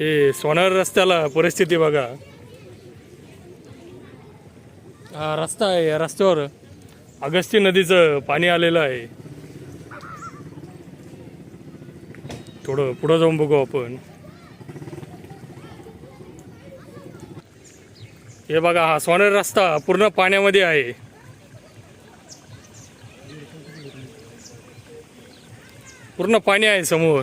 हे सोनार रस्त्याला परिस्थिती बघा. हा रस्ता आहे या रस्त्यावर अगस्ती नदीचं पाणी आलेलं आहे. थोडं पुढं जाऊन बघू आपण. हे बघा हा सोनेर रस्ता पूर्ण पाण्यामध्ये आहे. पूर्ण पाणी आहे समोर.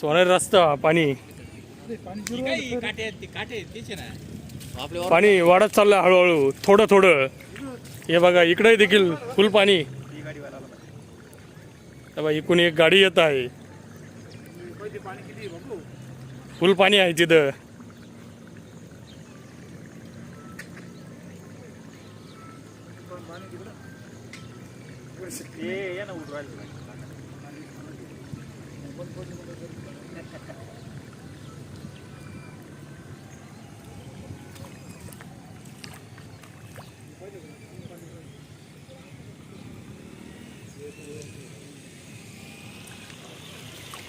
सोनेर रस्ता पाणी. पाणी वाढत चाललं हळूहळू थोडं थोडं. हे बघा इकडे देखील फुल पाणी. बघा, इकडून एक गाडी येत आहे. फुल पाणी आहे तिथं.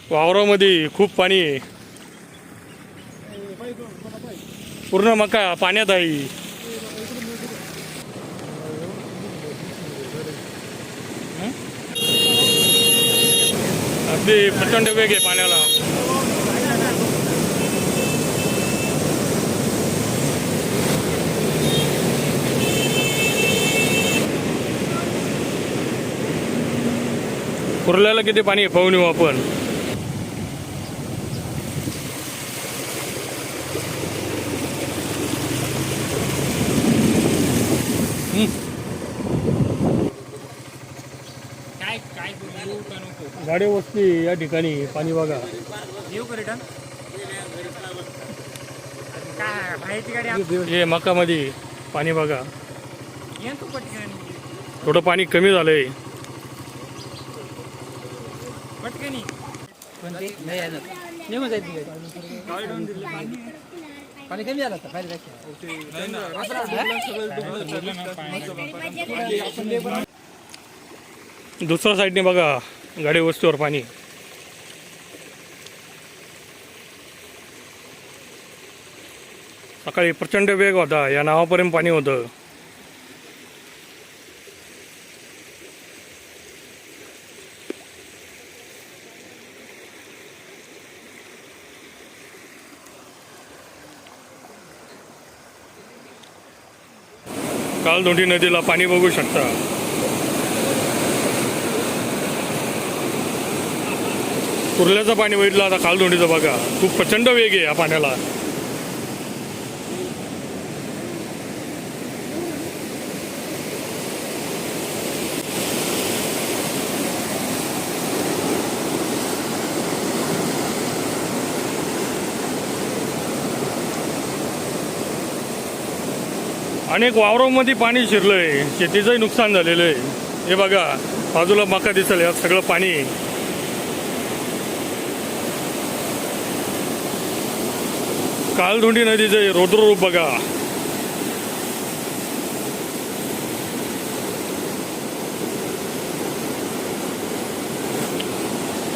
वावरामध्ये खूप पाणी आहे. पूर्ण मका पाण्यात आहे. अगदी प्रचंड वेग आहे पाण्याला. कुर्ल्याला किती पाणी आहे? पाहून येऊ आपण. काय काय येऊ का नको गाडी वस्ती या ठिकाणी पाणी बघा येऊ का रिटर्न काय बाहेरची गाडी? आप- हे मकामध्ये पाणी बघा ये तू पटकन. थोडं पाणी कमी झालंय. पटकनी कोणते? नाही आहे ना निघून जाईल ती गाडी. पाणी कमी झालं आता खाली दुसऱ्या साईडने बघा. गाडी वस्तीवर पाणी. सकाळी प्रचंड वेग होता या नावापर्यंत पाणी होतं. कालदोंडी नदीला पाणी बघू शकता. कुर्ल्याचं पाणी बघितलं आता कालदोंडीचं बघा. खूप प्रचंड वेग आहे या पाण्याला. अनेक वावरांमध्ये पाणी शिरलंय. शेतीचंही नुकसान झालेलं आहे. हे बघा बाजूला मका दिसेल यात सगळं पाणी. कालधुंडी नदीचं हे रौद्ररूप बघा.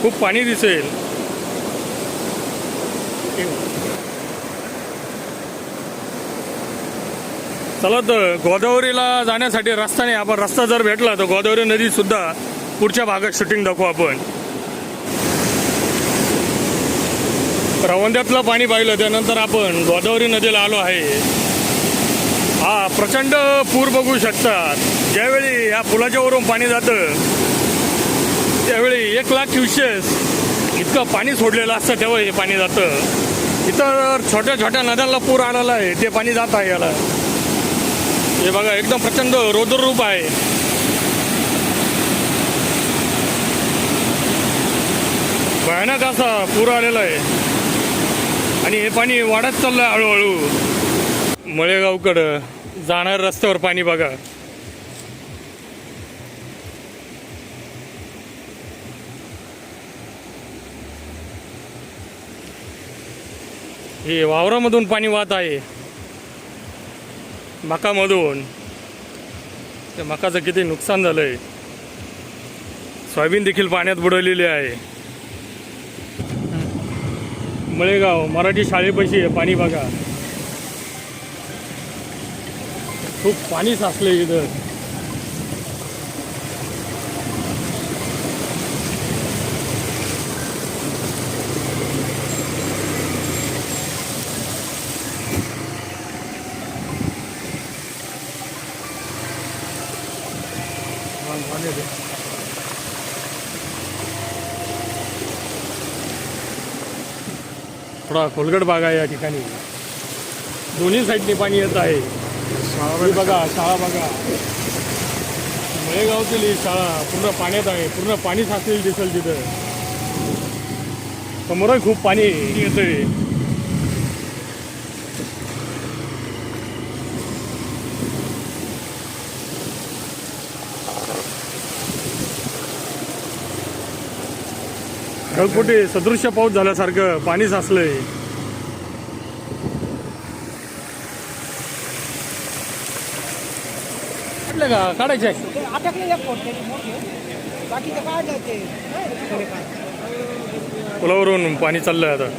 खूप पाणी दिसेल. चला तर गोदावरीला जाण्यासाठी रस्ता नाही आपण रस्ता जर भेटला तर गोदावरी नदी सुद्धा पुढच्या भागात शूटिंग दाखवू आपण. रवंद्यातलं पाणी पाहिलं त्यानंतर आपण गोदावरी नदीला आलो आहे. हा प्रचंड पूर बघू शकतात. ज्यावेळी या पुलाच्या वरून पाणी जातं त्यावेळी एक लाख क्युसेस इतकं पाणी सोडलेलं असतं तेव्हा हे पाणी जातं. इतर छोट्या छोट्या नद्यांना पूर आलेला आहे ते पाणी जात आहे याला. हे बघा एकदम प्रचंड रौद्र रूप आहे. भयानक असा पूर आलेला आहे. आणि हे पाणी वाढत चाललंय हळूहळू. मळेगावकडं जाणार रस्त्यावर पाणी बघा. हे वावरामधून पाणी वाहत आहे. मकामधून. त्या मकाचं किती नुकसान झालंय. सोयाबीन देखील पाण्यात बुडवलेली आहे. मळेगाव मराठी शाळेपाशी आहे पाणी बघा. खूप पाणी साचले इथं. थोडा खोलगट भाग आहे या ठिकाणी. दोन्ही साईडने पाणी येत आहे. ही बघा शाळा बघा मळेगावतील ही शाळा पूर्ण पाण्यात आहे. पूर्ण पाणी साचलेलं दिसेल तिथं. समोरही खूप पाणी येतंय. ढगफुटी सदृश्य पाऊस झाल्यासारखं पाणी साचलंय. काढलं का काढायचे पुलावरून पाणी चाललंय आता.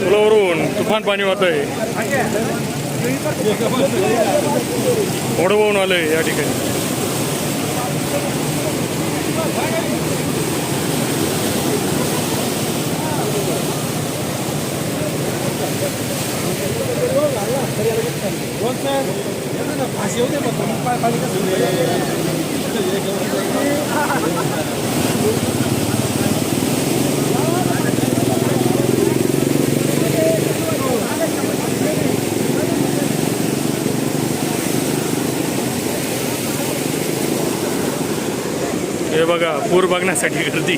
पुलावरून तुफान पाणी वाहत आहे ओढवून आलंय या ठिकाणी. हे बघा पूर बघण्यासाठी गर्दी.